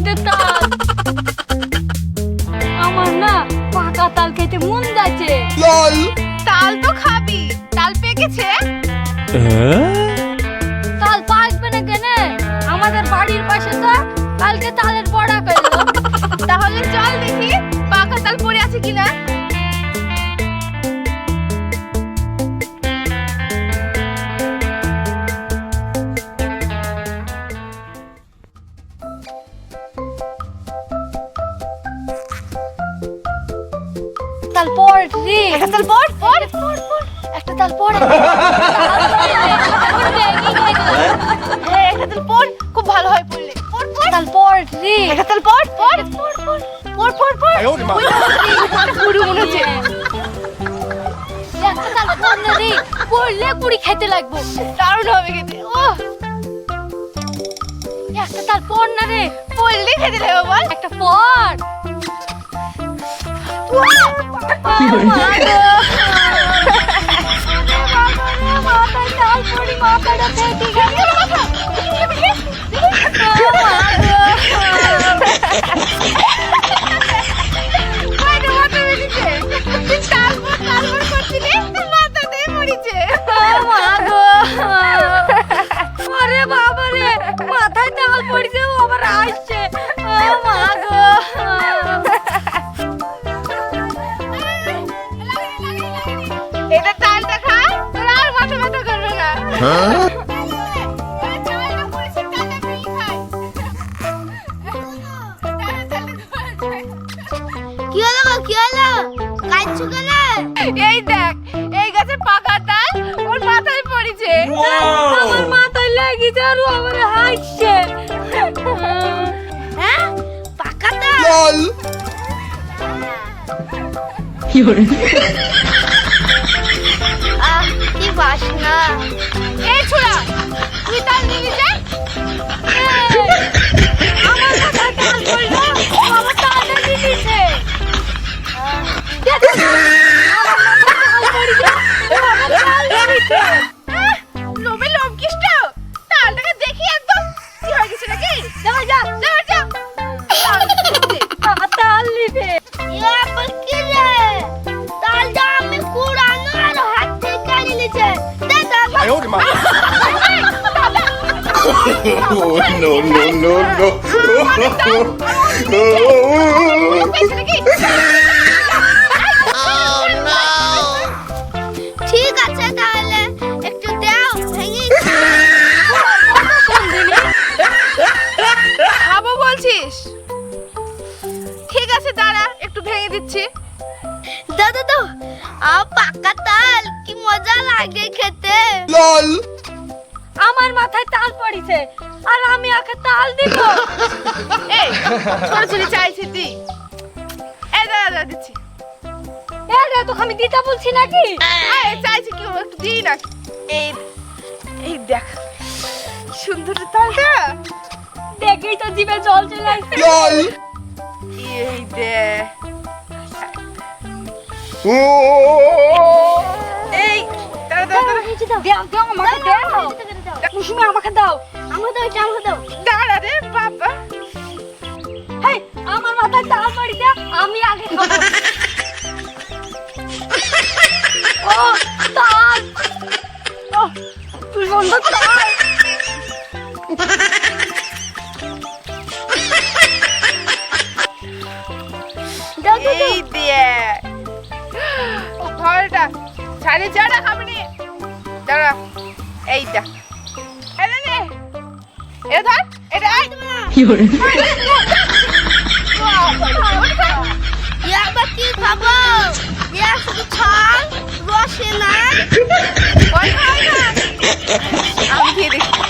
শীতের তাল আমার না পাকা তাল খেতে মন যাচ্ছে। তাল তো খাবি। তাল পেকেছে? তাল রে একটা তাল পড় পড়। পড় পড় পড়। পড় আয় ওরে পুরো মনে হচ্ছে। একটা তাল পড় না রে পড়লে পুরি খেতে লাগবো। দারুণ হবে খেতে। ও একটা তাল পড় না রে। পড়লে খেতে বল। একটা পড়ি। মাথাটা ফেটে কেন? এই দেখ এই গাছে পাকা তাল ওর মাথায় পড়েছে। আমার মাথায় লেগেছে আর ও হাসছে। হ্যাঁ? পাকা তাল LOL আহ কি বাসনা। এই ছোড়া তুই তাল নিবি যে। লোভে লোভ কিষ্ট তালটাকে দেখি একদম কি হয়ে গেছে নাকি যা যা যা যা তাল নিবে এ বকিরে তাল যা আমি কুড়ানো আর হাত থেকে কালি লিছে দে দে আয় ওরে মা। Oh, no, no, no, no. দিচ্ছি? দাদা দাও আ পাকা তাল কি মজা লাগে খেতে। LOL আমার মাথায় তাল পড়েছে আর আমি আগে তাল দিব। এই ছোট ছোট চাইছি তুই এই দাঁড়া দাঁড়া দিচ্ছি। এ রে তোকে আমি দিতে বলছি নাকি? এই চাইছি কি একটু দিই না? এই এই দেখ সুন্দর তালটা। দেখেই তো জিভে জল চলে আসছে। এই দেখ এই আমাকে দাও। আমাকে দাও এটা আমাকে দাও। দাঁড়া রে বাবা। আমার মাথায় তাল পড়েছে আমি আগে খাব। ও তাল। ও তুই বন্ধ সাড়ে চারা খাবি দাঁড়া এইটা। এটা নে এটা ধর এটা আই ইয়াবা কি খাব ইয়া শুধু ছাল না। আমি খেয়ে দেখি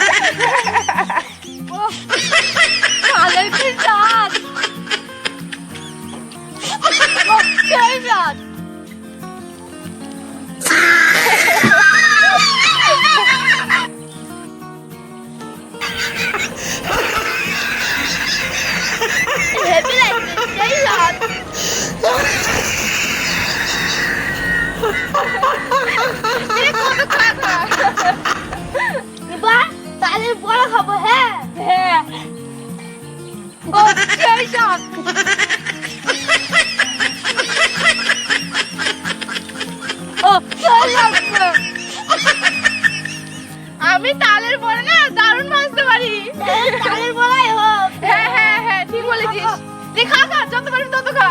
পারি তালের বড়াই হোক। হ্যাঁ হ্যাঁ হ্যাঁ ঠিক বলেছিস। তুই খা খা যত পারবি তত খা।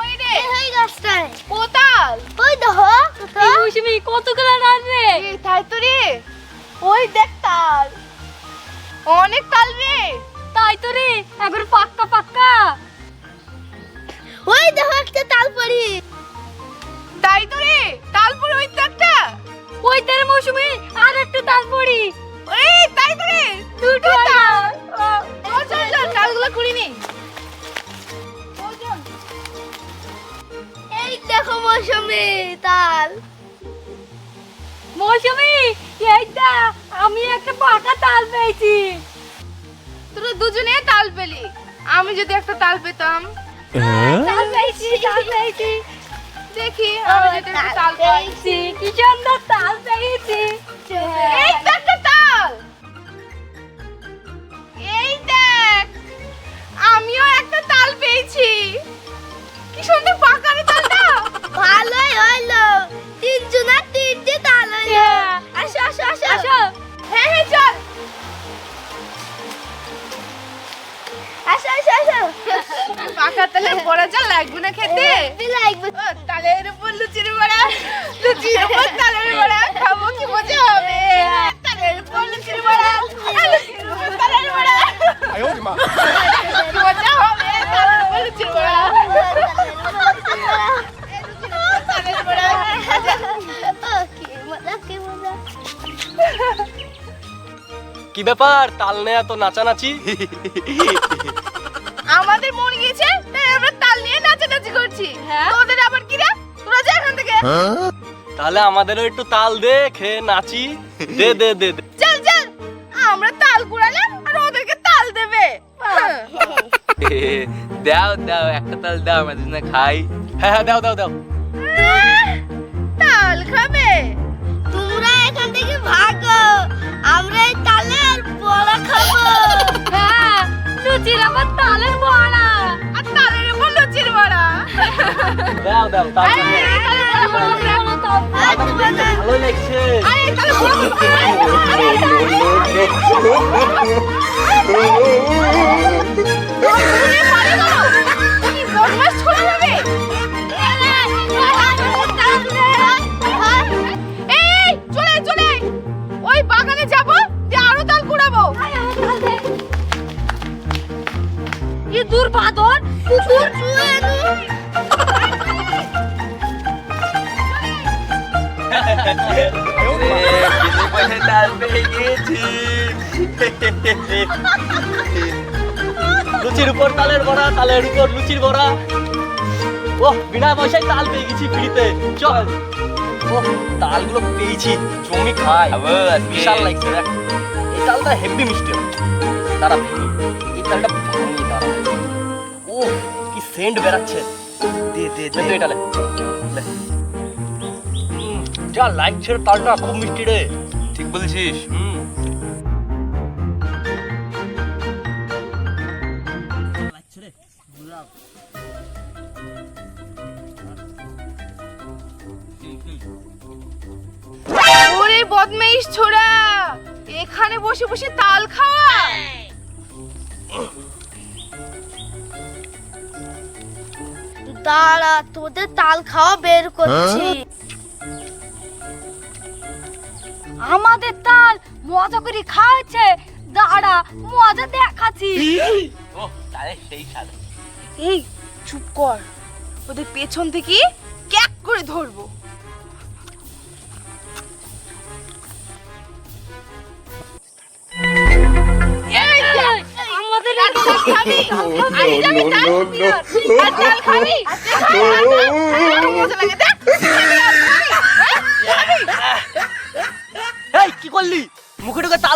রে? কোতাল ওই দেখো এই মৌসুমি কতগুলো এই তাই তো রে। ওই দেখ তাল। অনেক তাল রে। তাই তো রে একবার পাক্কা পাক্কা। ওই দেখো একটা তাল পড়ি তাই তো রে তালপুর ওই তো একটা। ওই তার মৌসুমি আর একটা তাল পড়ি এই তাই তো রে। দুটো তাল ও, চল চল তালগুলো কুড়িনি এই দেখো মৌসুমি তাল। মৌসুমি এইটা আমি একটা পাকা তাল পেয়েছি। তোরা দুজনে তাল পেলি। আমি যদি একটা তাল পেতাম। দেখি আমি যদি তাল কি সুন্দর তাল পেয়েছি। এই তো লাগবে। তালের উপর লুচির বড়া লুচির উপর তালের বড়া খাব কি মজা হবে। তালের উপর লুচির বড়া লুচির উপর তালের বড়া। আয় ওর মা। মজা হবে তালের উপর লুচির বড়া। তালের বড়া ও, কি মজা কি মজা কি ব্যাপার? তাল নেয়া তো নাচানাচি। আমাদের মন গিয়েছে? করছি তোদের আবার কি রে? তোরা যা এখান থেকে। তাহলে আমাদেরও একটু তাল দে খেয়ে নাচি। দে দে দে দে। চল চল। আমরা তাল কুড়ালাম আর ওদেরকে তাল দেবে। দাও দাও একটা তাল দাও আমরা দুজনে খাই। হ্যাঁ হ্যাঁ দাও দাও দাও। তাল খাবে। তোমরা এখান থেকে ভাগো। আমরা এই তালের বড়া খাব। হ্যাঁ লুচির আবার তালের বড়া। আর তালের উপর লুচির বড়া দাও দাও। ভালো লাগছে বাগানে যাব দিয়ে আরও তাল কুড়াবো কি দূর বাদর কুকুর লুচির উপর তালের বড়া তালের উপর লুচির বড়া। ও বিনা পয়সায় তাল পেয়ে গেছি ফ্রিতে। চল। ও তালগুলো পেয়েছি জমি খাই। বিশাল লাগছে দেখ। এই তালটা হেভি মিষ্টি। দাঁড়া এই তালটা ভাঙি দাঁড়া। ও কি সেন্ট বেরাচ্ছে দে দে দে। এটা যা লাগছে তালটা খুব মিষ্টি রে। ঠিক বলেছিস। হুম। ওরে বদমাইশ ছোড়া এখানে বসে বসে তাল খাওয়া। দাঁড়া তোদের তাল খাওয়া বের করছি। আমাদের তাল মজা করে খাওয়াচ্ছে দাঁড়া মজা দেখাচ্ছি ও তাহলে সেই সাথে এই চুপ কর ওদের পেছন থেকে ক্যাক করে ধরবো আমাদের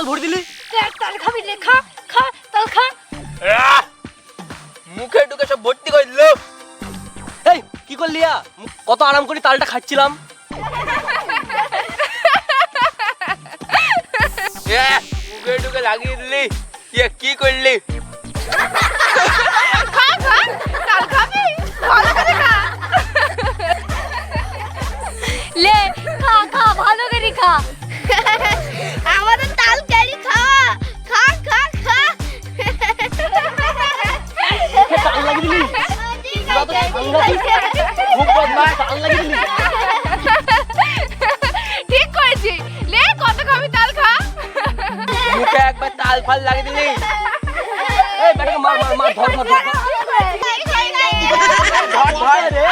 ভরে দিলি? তাল খাবি রে খা খা তাল খা। মুখে ঢুকে সব ভর্তি করে দিল। এই কি করলি? কত আরাম করে তালটা খাচ্ছিলাম। মুখে ঢুকে লাগিয়ে দিলি। ইয়ে কি করলি? খা খা তাল খাবি ভালো করে খা। লে খা খা ভালো করে খা। ঠিক করেছি। লে কত খাবি তাল খা? মুখে একবার তাল ফাল লাগিয়ে দিলি। এই বেটাকে মার মার মার ধর ধর ধর। ধর। ধর রে